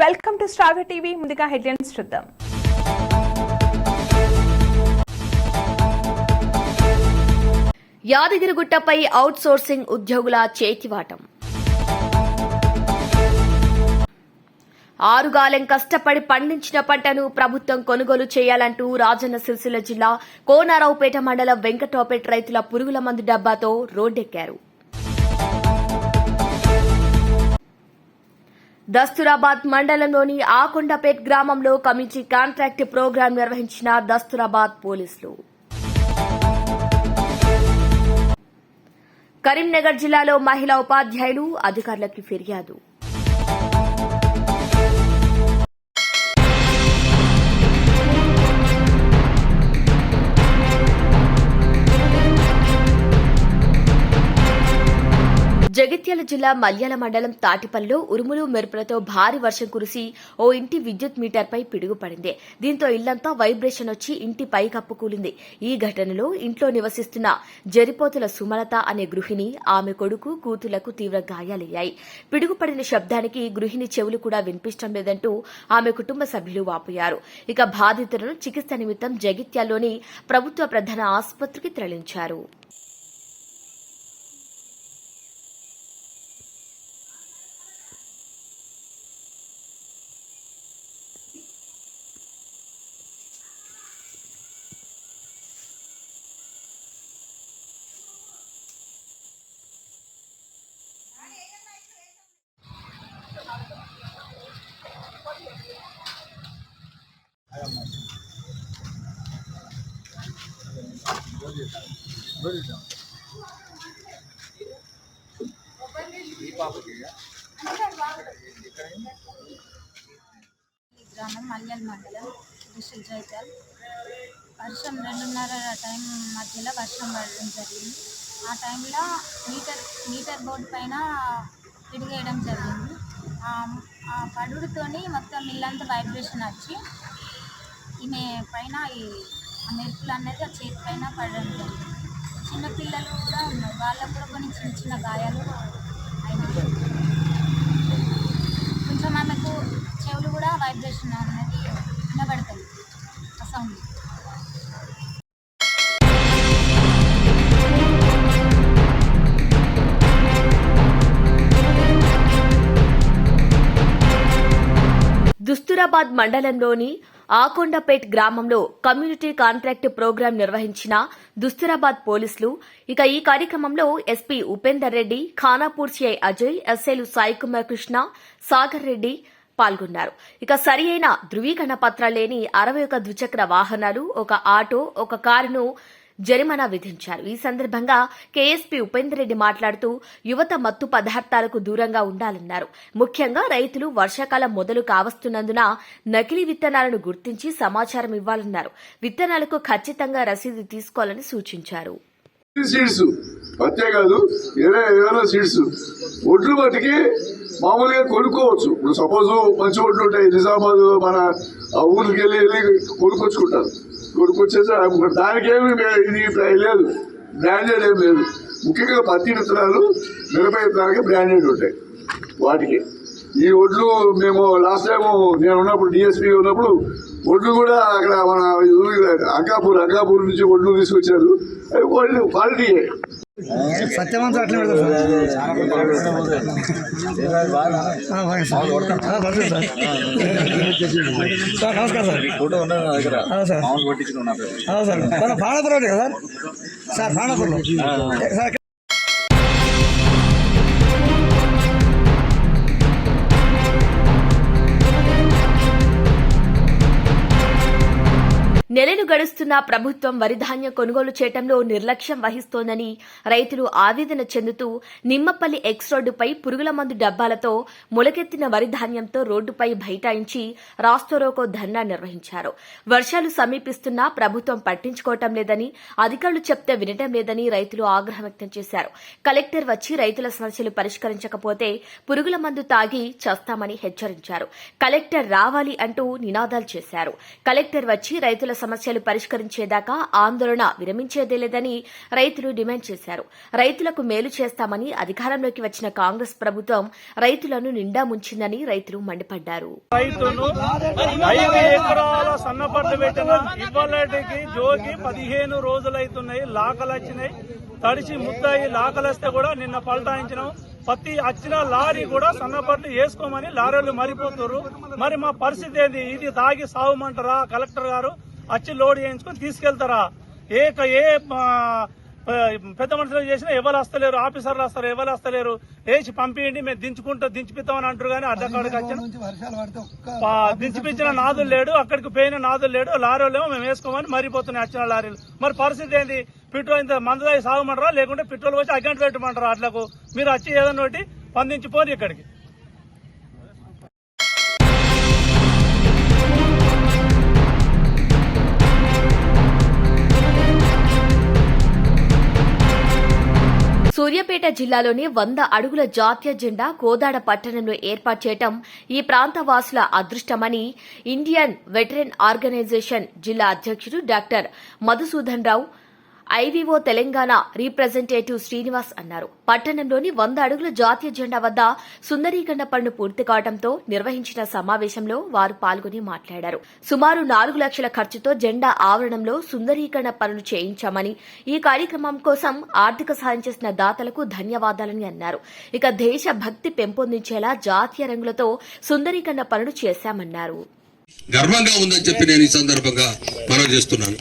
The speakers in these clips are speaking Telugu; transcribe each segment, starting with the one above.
Welcome to star TV. ముందుగా హెడ్లైన్స్ చూద్దాం. యాదగిరిగుట్టపై అవుట్ సోర్సింగ్ ఉద్యోగుల చేతివాటం. ఆరుగాలెం కష్టపడి పండించిన పంటను ప్రభుత్వం కొనుగోలు చేయాలంటూ రాజన్న సిరిసిల్ల జిల్లా కోనారావుపేట మండలం వెంకటోపేట రైతుల పురుగుల మందు డబ్బాతో రోడ్డెక్కారు. దస్తురాబాద్ మండలంలోని ఆకొండపేట్ గ్రామంలో కమిటీ కాంట్రాక్ట్ ప్రోగ్రాం నిర్వహించిన దస్తురాబాద్ పోలీసులు. కరీంనగర్ జిల్లాలో మహిళా ఉపాధ్యాయులు అధికారులకు ఫిర్యాదు. జగిత్యాల జిల్లా మల్యాల మండలం తాటిపల్లిలో ఉరుములు మెరుపులతో భారీ వర్షం కురిసి ఓ ఇంటి విద్యుత్ మీటర్పై పిడుగుపడింది. దీంతో ఇల్లంతా వైబ్రేషన్ వచ్చి ఇంటి పైకప్పు కూలింది. ఈ ఘటనలో ఇంట్లో నివసిస్తున్న జరిపోతుల సుమలత అనే గృహిణి ఆమె కొడుకు కూతులకు తీవ్ర గాయాలయ్యాయి. పిడుగుపడిన శబ్దానికి గృహిణి చెవులు కూడా వినిపించడం లేదంటూ ఆమె కుటుంబ సభ్యులు వాపోయారు. ఇక బాధితులను చికిత్స నిమిత్తం జగిత్యాల్లోని ప్రభుత్వ ప్రధాన ఆసుపత్రికి తరలించారు. గ్రామం మల్యాల్ మండలం డిస్ట్రిక్ట్ జైతాల్ వర్షం రెండున్నర టైం మధ్యలో వర్షం పడడం జరిగింది. ఆ టైంలో మీటర్ మీటర్ బోర్డు పైన విడిగేయడం జరిగింది. ఆ- పడుడుతోని మొత్తం ఇల్లంతా వైబ్రేషన్ వచ్చి ఈమె పైన ఈ మెరుపులు అనేది ఆ చేతి పైన పడడం జరిగింది. చిన్నపిల్లలు కూడా ఉన్నారు. వాళ్ళకు కూడా కొన్ని చిన్న చిన్న గాయాలు అయినాయి. కొంచెం ఆమెకు చెవులు కూడా వైబ్రేషన్ అనేది వినబడతాయి. ఆ సౌండ్ దుస్తురాబాద్ మండలంలోని ఆకొండపేట్ గ్రామంలో కమ్యూనిటీ కాంట్రాక్ట్ ప్రోగ్రాం నిర్వహించిన దుస్తురాబాద్ పోలీసులు. ఇక ఈ కార్యక్రమంలో ఎస్పీ ఉపేందర్ రెడ్డి ఖానాపూర్ సిఐ అజయ్ ఎస్ఐలు సాయి కుమార్ కృష్ణ సాగర్ రెడ్డి పాల్గొన్నారు. ఇక సరి అయిన ధృవీకరణ పత్రాలు లేని అరవై ఒక ద్విచక్ర వాహనాలు ఒక ఆటో ఒక కారును జరిమానా విధించారు. ఈ సందర్భంగా కేఎస్పీ ఉపేందర్ రెడ్డి మాట్లాడుతూ యువత మత్తు పదార్థాలకు దూరంగా ఉండాలన్నారు. ముఖ్యంగా రైతులు వర్షాకాలం మొదలు కావస్తున్నందున నకిలీ విత్తనాలను గుర్తించి సమాచారం ఇవ్వాలన్నారు. విత్తనాలకు ఖచ్చితంగా రసీదు తీసుకోవాలని సూచించారు. సీడ్స్ అంతే కాదు ఏదైనా సీడ్స్ ఒడ్లు మట్టుకి మామూలుగా కొనుక్కోవచ్చు. ఇప్పుడు సపోజ్ మంచి ఒడ్లు ఉంటాయి. నిజామాబాద్ మన ఆ ఊరికి వెళ్ళి వెళ్ళి కొనుక్కొచ్చుకుంటారు. కొడుకు వచ్చేసి దానికేమి మే- ఇది లేదు. బ్రాండెడ్ ఏం లేదు. ముఖ్యంగా పత్తి విత్తనాలు మిరప విత్తనాలకి బ్రాండెడ్ ఉంటాయి. వాటికి. ఈ ఒడ్లు మేము లాస్ట్ టైం నేను ఉన్నప్పుడు డిఎస్పీ ఉన్నప్పుడు ఒడ్లు కూడా అక్కడ మన అంకాపూర్ అంకాపూర్ నుంచి ఒడ్లు తీసుకొచ్చారు అవి క్వాలిటీ క్వాలిటీయే సత్యవంతం అట్లా పెడతారు సార్. సార్. నమస్కారం సార్. Photo sir. సార్. ఉంది కదా సార్? సార్ ఫాణాపురంలో సార్ నెలలు గడుస్తున్న ప్రభుత్వం వరిధాన్యం కొనుగోలు చేయటంలో నిర్లక్ష్యం వహిస్తోందని రైతులు ఆవేదన చెందుతూ నిమ్మపల్లి ఎక్స్ రోడ్డుపై పురుగుల మందు డబ్బాలతో మొలకెత్తిన వరిధాన్యంతో రోడ్డుపై బైఠాయించి రాస్తోరోకో ధర్నా నిర్వహించారు. వర్షాలు సమీపిస్తున్నా ప్రభుత్వం పట్టించుకోవటం లేదని అధికారులు చెప్తే వినటం లేదని రైతులు ఆగ్రహం వ్యక్తం చేశారు. కలెక్టర్ వచ్చి రైతుల సమస్యలు పరిష్కరించకపోతే పురుగుల మందు తాగి చేస్తామని హెచ్చరించారు. కలెక్టర్ రావాలి అంటూ నినాదాలు చేశారు. కలెక్టర్ వచ్చి రైతుల సమస్యలు పరిష్కరించేదాకా ఆందోళన విరమించేదే లేదని రైతులు డిమాండ్ చేశారు. రైతులకు మేలు చేస్తామని అధికారంలోకి వచ్చిన కాంగ్రెస్ ప్రభుత్వం రైతులను నిండా ముంచిందని రైతులు మండిపడ్డారు. జోగి పదిహేను రోజులైతున్నాయి లాకలు వచ్చినాయి తడిచి ముద్దాయి లాకలేస్తే కూడా నిన్న పల్టాయించినాం. ప్రతి వచ్చిన లారీ కూడా సన్నపట్లు వేసుకోమని లారీలు మరిపోతున్నారు మరి మా పరిస్థితి ఏంది? ఇది తాగి సాగుమంటారా కలెక్టర్ గారు? వచ్చి లోడ్ చేయించుకొని తీసుకెళ్తారా? ఏ ఏ పెద్ద మనుషులు చేసినా ఎవరు వస్తలేరు ఆఫీసర్లు వస్తారు ఎవరు వస్తలేరు. వేసి పంపించండి మేము దించుకుంటా దించిపిస్తామని అంటారు కానీ అడ్డకాడికి వచ్చిన పా- దించిపించిన నాదులు లేడు అక్కడికి పోయిన నాదులు లేడు లారీలు ఏమో మేము వేసుకోమని మరిపోతున్నాయి వచ్చిన లారీలు. మరి పరిస్థితి ఏంది? పెట్రోల్ ఇంత మందుదాయి సాగమంటారా? లేకుంటే పెట్రోల్ వచ్చి అగ్గంట పెట్టమంటారా అట్లకు? మీరు వచ్చి ఏదన్నా ఒకటి పందించిపోరు ఇక్కడికి. సూర్యాపేట జిల్లాలోని వంద అడుగుల జాతీయ జెండా కోదాడ పట్టణంలో ఏర్పాటు చేయటం ఈ ప్రాంత వాసుల అదృష్టమని ఇండియన్ వెటరన్ ఆర్గనైజేషన్ జిల్లా అధ్యక్షుడు doctor Madhusudan Rao IVO Telangana representative Srinivas అన్నారు. పట్టణంలోని వంద అడుగుల జాతీయ జెండా వద్ద సుందరీకరణ పనులు పూర్తి కావడంతో నిర్వహించిన సమావేశంలో వారు పాల్గొని మాట్లాడారు. సుమారు నాలుగు లక్షల ఖర్చుతో జెండా ఆవరణంలో సుందరీకరణ పనులు చేయించామని ఈ కార్యక్రమం కోసం ఆర్థిక సాయం చేసిన దాతలకు ధన్యవాదాలని అన్నారు. ఇక దేశ భక్తి పెంపొందించేలా జాతీయ రంగులతో సుందరీకరణ పనులు చేశామన్నారు. గర్వంగా ఉందని చెప్పి నేను ఈ సందర్భంగా మనం చేస్తున్నాను.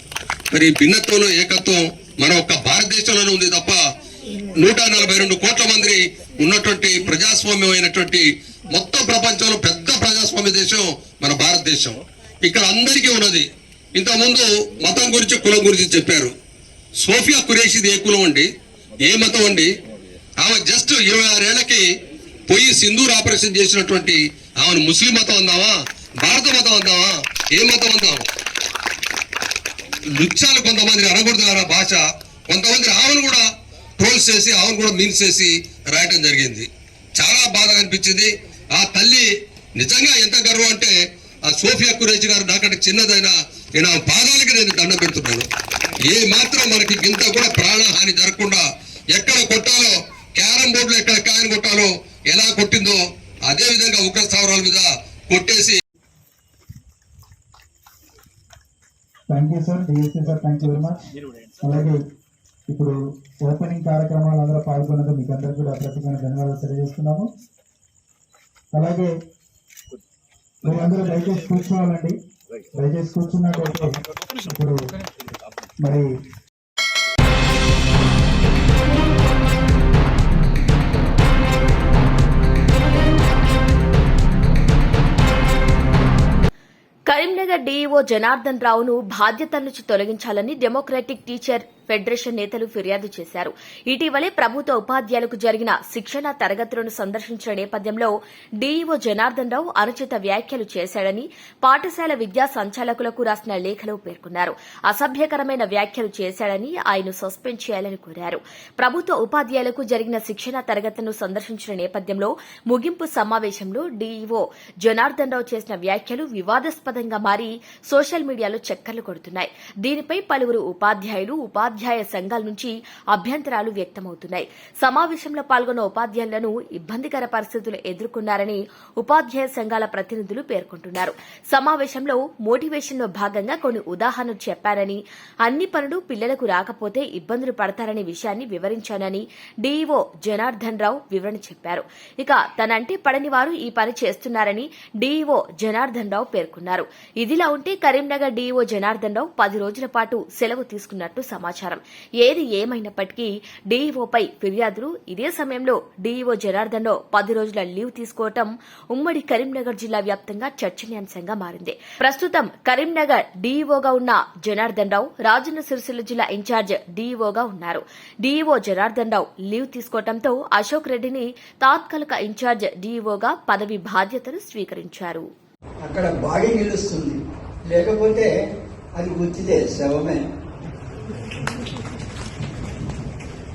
మరి భిన్నత్వంలో ఏకత్వం మన ఒక్క భారతదేశంలోనే ఉంది తప్ప నూట నలభై రెండు కోట్ల మంది ఉన్నటువంటి ప్రజాస్వామ్యమైనటువంటి మొత్తం ప్రపంచంలో పెద్ద ప్రజాస్వామ్య దేశం మన భారతదేశం. ఇక్కడ అందరికీ ఉన్నది. ఇంతకుముందు మతం గురించి కులం గురించి చెప్పారు. సోఫియా కురేషిది ఏ కులం అండి? ఏ మతం అండి? ఆమె జస్ట్ ఇరవై ఆరేళ్ళకి పోయి సింధూర్ ఆపరేషన్ చేసినటువంటి ఆమెను ముస్లిం మతం అందామా? భారత మతం అందామా? ఏ మతం అందామా నృత్యాలు కొంతమంది అనకూడదు భాష? కొంతమంది ఆమెను కూడా ట్రోల్స్ చేసి ఆమెను కూడా మీన్స్ చేసి రాయటం జరిగింది. చాలా బాధగా అనిపించింది. ఆ తల్లి నిజంగా ఎంత గర్వం అంటే ఆ సోఫియా కురేజ్ గారు నాకంటే చిన్నదైన నేను ఆ పాదాలకి నేను దండం పెడుతున్నాను. ఏ మాత్రం మనకి ఇంత కూడా ప్రాణహాని జరగకుండా ఎక్కడ కొట్టాలో క్యారం బోర్డులో ఎక్కడ కాయను కొట్టాలో ఎలా కొట్టిందో అదే విధంగా ఉగ్ర స్థావరాల మీద కొట్టేసి thank you sir DSC sir thank you very much అలాగే ఇప్పుడు ఓపెనింగ్ కార్యక్రమాలు అందరూ పాల్గొన్నది మీకు అందరికీ కూడా ప్రత్యేకమైన ధన్యవాదాలు తెలియజేస్తున్నాము. అలాగే మీరందరూ దయచేసి కూర్చోవాలండి. దయచేసి కూర్చున్నట్టయితే ఇప్పుడు మరి కరీంనగర్ డీఈఓ జనార్దన్ రావును బాధ్యత నుంచి తొలగించాలని డెమోక్రాటిక్ టీచర్ ఫెడరేషన్ నేతలు ఫిర్యాదు చేశారు. ఇటీవలే ప్రభుత్వ ఉపాధ్యాయులకు జరిగిన శిక్షణ తరగతులను సందర్శించిన నేపథ్యంలో డీఈఓ జనార్దన్ రావు అనుచిత వ్యాఖ్యలు చేశాడని పాఠశాల విద్యా సంచాలకులకు రాసిన లేఖలో పేర్కొన్నారు. అసభ్యకరమైన వ్యాఖ్యలు చేశాడని ఆయన సస్పెండ్ చేయాలని కోరారు. ప్రభుత్వ ఉపాధ్యాయులకు జరిగిన శిక్షణ తరగతులను సందర్శించిన నేపథ్యంలో ముగింపు సమావేశంలో డీఈఓ జనార్దన్ రావు చేసిన వ్యాఖ్యలు వివాదాస్పదంగా మారి సోషల్ మీడియాలో చక్కర్లు కొడుతున్నాయి. దీనిపై పలువురు ఉపాధ్యాయులు ఉపాధ్యాయ సంఘాల నుంచి అభ్యంతరాలు వ్యక్తమవుతున్నాయి. సమావేశంలో పాల్గొన్న ఉపాధ్యాయులను ఇబ్బందికర పరిస్థితులు ఎదుర్కొన్నారని ఉపాధ్యాయ సంఘాల ప్రతినిధులు పేర్కొంటున్నారు. సమావేశంలో మోటివేషన్లో భాగంగా కొన్ని ఉదాహరణలు చెప్పారని అన్ని పనులు పిల్లలకు రాకపోతే ఇబ్బందులు పడతారనే విషయాన్ని వివరించానని డీఈఓ జనార్దన్ రావు వివరణ చెప్పారు. ఇక తనంటే పడని వారు ఈ పని చేస్తున్నారని డీఈఓ జనార్దన్ రావు పేర్కొన్నారు. ఇదిలా ఉంటే కరీంనగర్ డీఈఓ జనార్దన్ రావు పది రోజుల పాటు సెలవు తీసుకున్నట్టు సమాచారం. ఏది ఏమైనప్పటికీ డీఈఓపై ఫిర్యాదులు ఇదే సమయంలో డీఈఓ జనార్దన్ పది రోజుల లీవ్ తీసుకోవటం ఉమ్మడి కరీంనగర్ జిల్లా వ్యాప్తంగా చర్చనీయాంశంగా మారింది. ప్రస్తుతం కరీంనగర్ డీఈఓగా ఉన్న జనార్దన్ రావు రాజన్న సిరిసిల్ల జిల్లా ఇన్ఛార్జ్ డీఈఓగా ఉన్నారు. డీఈఓ జనార్దన్ రావు లీవ్ తీసుకోవడంతో అశోక్ రెడ్డిని తాత్కాలిక ఇన్ఛార్జ్ డీఈఓగా పదవి బాధ్యతలు స్వీకరించారు. అక్కడ బాడీ నిలుస్తుంది. లేకపోతే అది గుర్తిదే శవమే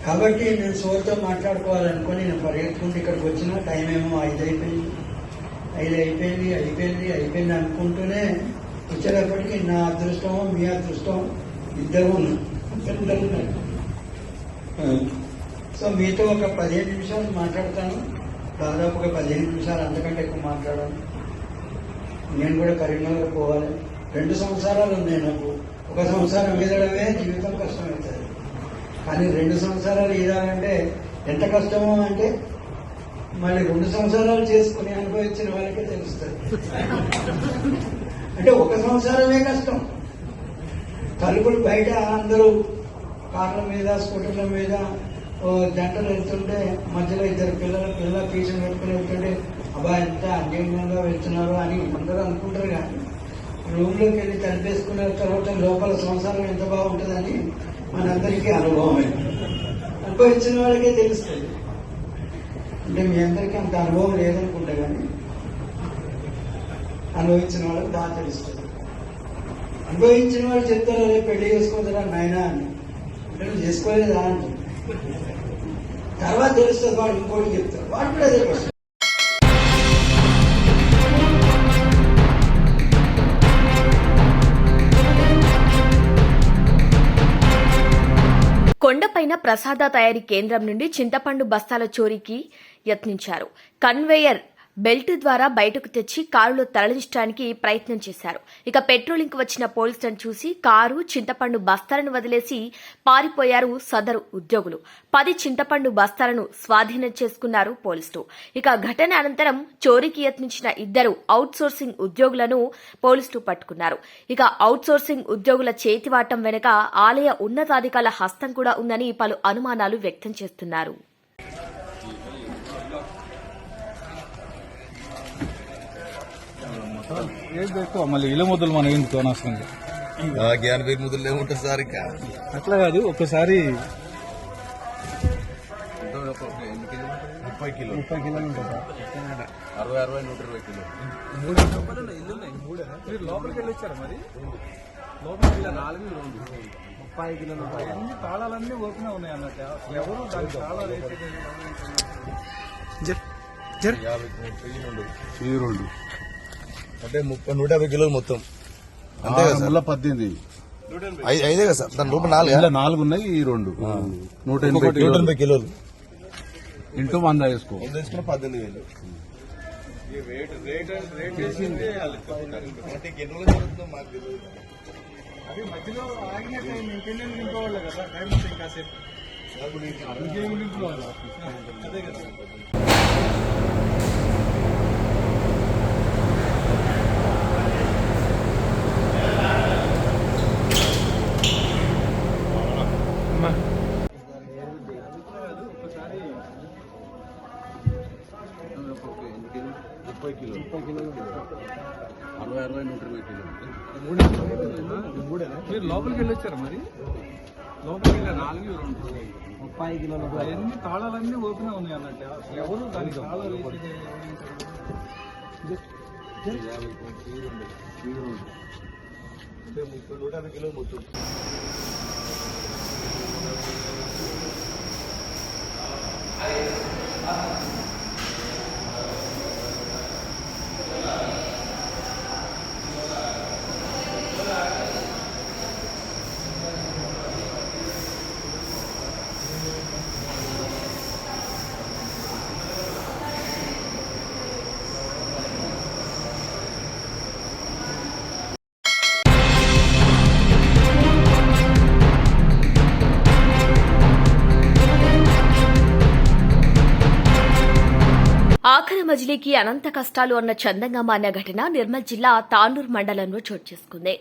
కాబట్టి నేను సోర్తో మాట్లాడుకోవాలనుకుని నేను పరిగెత్తుకుంటూ ఇక్కడికి వచ్చిన టైం ఏమో ఐదు అయిపోయింది. ఐదు అయిపోయింది అయిపోయింది అయిపోయింది అనుకుంటూనే వచ్చేటప్పటికి నా అదృష్టమో మీ అదృష్టం ఇద్దరు సో మీతో ఒక పదిహేను నిమిషాలు మాట్లాడతాను. దాదాపు ఒక పదిహేను నిమిషాలు అంతకంటే ఎక్కువ మాట్లాడాను. నేను కూడా కరీంనగర్ పోవాలి. రెండు సంవత్సరాలు ఉన్నాయి నాకు. ఒక సంవత్సరం ఈదడమే జీవితం కష్టమవుతుంది. కానీ రెండు సంవత్సరాలు ఈదాలంటే ఎంత కష్టమో అంటే మళ్ళీ రెండు సంవత్సరాలు చేసుకుని అనుభవించిన వాళ్ళకే తెలుస్తుంది. అంటే ఒక సంవత్సరమే కష్టం. తలుపులు బయట అందరూ కార్ల మీద స్కూటర్ల మీద ఓ జంటలు వెళ్తుంటే మధ్యలో ఇద్దరు పిల్లల పిల్లల ఫీజులు పెట్టుకుని వెళ్తుంటే అబ్బా ఎంత అన్యోన్యంగా వెళ్తున్నారు అని అందరూ అనుకుంటారు కానీ రూమ్లోకి వెళ్ళి తలిపేసుకున్న తర్వాత లోపల సంసారం ఎంత బాగుంటుందని మనందరికీ అనుభవమే. అనుభవించిన వాళ్ళకే తెలుస్తుంది. అంటే మీ అందరికీ అంత అనుభవం లేదనుకుంటా కానీ అనుభవించిన వాళ్ళకి బాగా తెలుస్తుంది. అనుభవించిన వాళ్ళు చెప్తారు అదే పెళ్ళి చేసుకుంటారా నైనా అని. అంటే నువ్వు చేసుకోలేదా అంటారు తర్వాత తెలుస్తుంది వాడు ఇంకోటి చెప్తారు వాడు కూడా అదే కొండపైన ప్రసాద తయారీ కేంద్రం నుండి చింతపండు బస్తాల చోరీకి యత్నించారు. కన్వేయర్ బెల్ట్ ద్వారా బయటకు తెచ్చి కారులో తరలించడానికి ప్రయత్నం చేశారు. ఇక పెట్రోలింగ్ వచ్చిన పోలీసులను చూసి కారు చింతపండు బస్తాలను వదిలేసి పారిపోయారు సదరు ఉద్యోగులు. పది చింతపండు బస్తాలను స్వాధీనం చేసుకున్నారు పోలీసులు. ఇక ఘటన అనంతరం చోరీకి యత్నించిన ఇద్దరు అవుట్సోర్సింగ్ ఉద్యోగులను పోలీసులు పట్టుకున్నారు. ఇక అవుట్సోర్సింగ్ ఉద్యోగుల చేతివాటం వెనుక ఆలయ ఉన్నతాధికారుల హస్తం కూడా ఉందని పలు అనుమానాలు వ్యక్తం చేస్తున్నారు. ఏది ఎక్కువ మళ్ళీ ఇళ్ళ ముద్దలు మనం ఎందుకు అనవసరంగా? పేరు ముద్దులు ఏముంటుంది సార్ ఇంకా. అట్లా కాదు ఒక్కసారి ముప్పై కిలో. ముప్పై సార్. అరవై అరవై నూట ఇరవై కిలో. మీరు లోపలికి వెళ్ళి వచ్చారా మరి? లోపలికి వెళ్ళి నాలుగు రెండు ముప్పై కిలోలు అన్ని తాళాలన్నీ ఓపెన్ ఉన్నాయి అన్నట్టు. ఎవరు దాని తాళాలు వేసేది ఈ రెండు అంటే ముప్పై నూట యాభై కిలోలు మొత్తం. అంతే కదా సార్? ముళ్ళ పద్దెనిమిది. ఐ- ఐదే కదా సార్? దాని రూపాయి నాలుగు? ఇలా నాలుగు ఉన్నాయి ఈ రెండు. నూట ఎనభై నూట కిలోలు ఎనభై కిలోలు. ఇంటూ వంద వేసుకో. వంద వేసుకున్న పద్దెనిమిది వేలు అది మధ్యలో ఆగినట్టు ఇంకెన్ని నింపేవాళ్ళే కదా టైం ఇంకాసేపు ఇంకేం నింపుకోవాలి అదే కదా ముప్పై కిలో ముప్పై కిలోలు అరవై అరవై నూట ఇరవై కిలో మీరు లోపలికి వెళ్ళి వచ్చారా మరి? లోపలికి వెళ్ళా నాలుగు రెండు. ముప్పై కిలోలు అవన్నీ తాళాలన్నీ ఓపెన్ ఉన్నాయి అన్నట్టు. అసలు ఎవరు దానికి తాళాలు వేసేది యాభై ఈ రెండు ఈ రెండు ఆఖరి మజిలీకి అనంత కష్టాలు అన్న చందంగా మాన్న ఘటన నిర్మల్ జిల్లా తాండూర్ మండలంలో చోటు చేసుకుంది.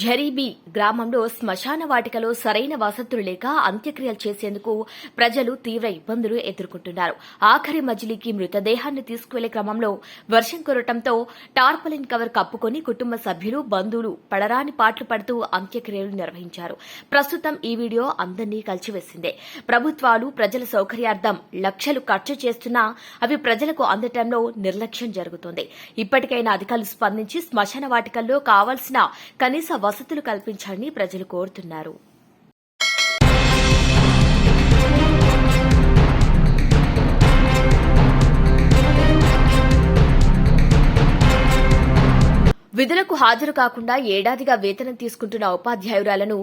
జరీబీ గ్రామంలో శ్మశాన వాటికలో సరైన వసతులు లేక అంత్యక్రియలు చేసేందుకు ప్రజలు తీవ్ర ఇబ్బందులు ఎదుర్కొంటున్నారు. ఆఖరి మజిలీకి మృతదేహాన్ని తీసుకువెళ్ళే క్రమంలో వర్షం కురటంతో టార్పలిన్ కవర్ కప్పుకొని కుటుంబ సభ్యులు బంధువులు పడరాని పాటలు పడుతూ అంత్యక్రియలు నిర్వహించారు. ప్రస్తుతం ఈ వీడియో అందరినీ కలిచివేసిందే ప్రభుత్వాలు ప్రజల సౌకర్యార్థం లక్షలు ఖర్చు చేస్తున్నా అవి ప్రజలకు అందటంలో నిర్లక్ష్యం జరుగుతోంది. ఇప్పటికైనా అధికారులు స్పందించి శ్మశాన వాటికల్లో కావాల్సిన కనీస వసతులు కల్పించాలని ప్రజలు కోరుతున్నారు. విధులకు హాజరు కాకుండా ఏడాదిగా వేతనం తీసుకుంటున్న ఉపాధ్యాయురాలను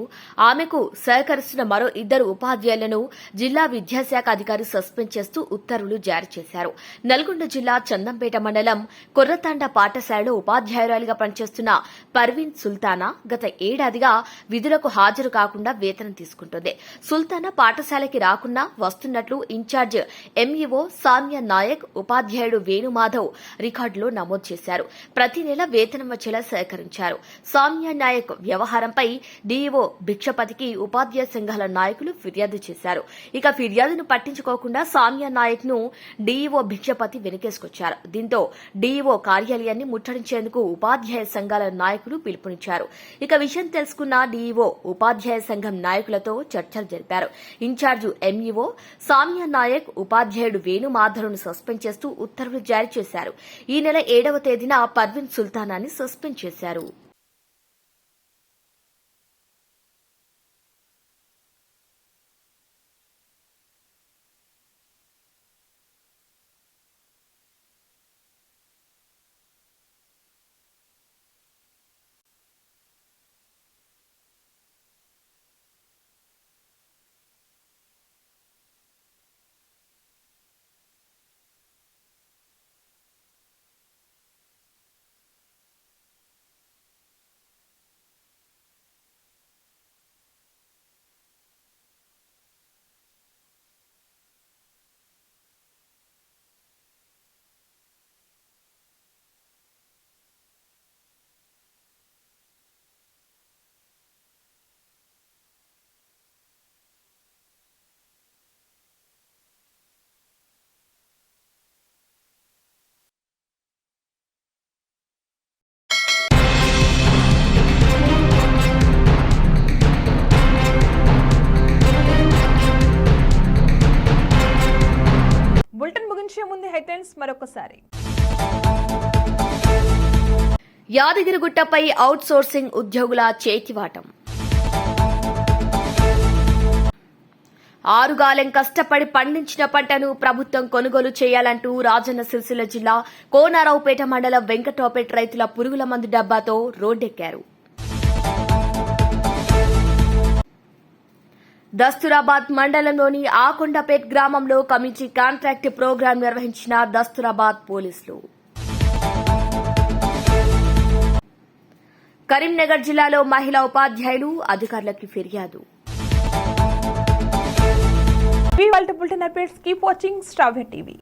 ఆమెకు సహకరిస్తున్న మరో ఇద్దరు ఉపాధ్యాయులను జిల్లా విద్యాశాఖ అధికారి సస్పెండ్ చేస్తూ ఉత్తర్వులు జారీ చేశారు. నల్గొండ జిల్లా చందంపేట మండలం కొర్రతాండ పాఠశాలలో ఉపాధ్యాయురాలిగా పనిచేస్తున్న పర్వీన్ సుల్తానా గత ఏడాదిగా విధులకు హాజరు కాకుండా వేతనం తీసుకుంటుంది. సుల్తానా పాఠశాలకి రాకుండా వస్తున్నట్లు ఇన్ఛార్జ్ ఎంఈఓ సామ్య నాయక్ ఉపాధ్యాయుడు వేణుమాధవ్ రికార్డులో నమోదు చేశారు. ప్రతి నెల వేతనం వచ్చేలా సేకరించారు. సామ్య నాయక్ వ్యవహారంపై డీఈఓ భిక్షపతికి ఉపాధ్యాయ సంఘాల నాయకులు ఫిర్యాదు చేశారు. ఇక ఫిర్యాదును పట్టించుకోకుండా సామ్య నాయక్ను డీఈఓ భిక్షపతి వెనుకేసుకొచ్చారు. దీంతో డీఈఓ కార్యాలయాన్ని ముట్టడించేందుకు ఉపాధ్యాయ సంఘాల నాయకులు పిలుపునిచ్చారు. ఇక విషయం తెలుసుకున్న డీఈఓ ఉపాధ్యాయ సంఘం నాయకులతో చర్చలు జరిపారు. ఇన్ఛార్జు ఎంఈఓ సామ్య నాయక్ ఉపాధ్యాయుడు వేణుమాధవ్ను సస్పెండ్ చేస్తూ ఉత్తర్వులు జారీ చేశారు. ఈ నెల ఏడవ తేదీన పర్వీన్ సుల్తానాని సస్పెండ్ చేశారు మరొకసారి. యాదగిరిగుట్టపై అవుట్ సోర్సింగ్ ఉద్యోగుల చేతివాటం. ఆరుగాలెం కష్టపడి పండించిన పంటను ప్రభుత్వం కొనుగోలు చేయాలంటూ రాజన్న సిరిసిల్ల జిల్లా కోనారావుపేట మండలం వెంకటరావుపేట రైతుల పురుగుల మందు డబ్బాతో రోడ్డెక్కారు. దస్తురాబాద్ మండలంలోని ఆకొండపేట్ గ్రామంలో కమిటీ కాంట్రాక్ట్ ప్రోగ్రాం నిర్వహించిన దస్తురాబాద్ పోలీసులు. కరీంనగర్ జిల్లాలో మహిళా ఉపాధ్యాయులు అధికారులకు ఫిర్యాదు. Watching TV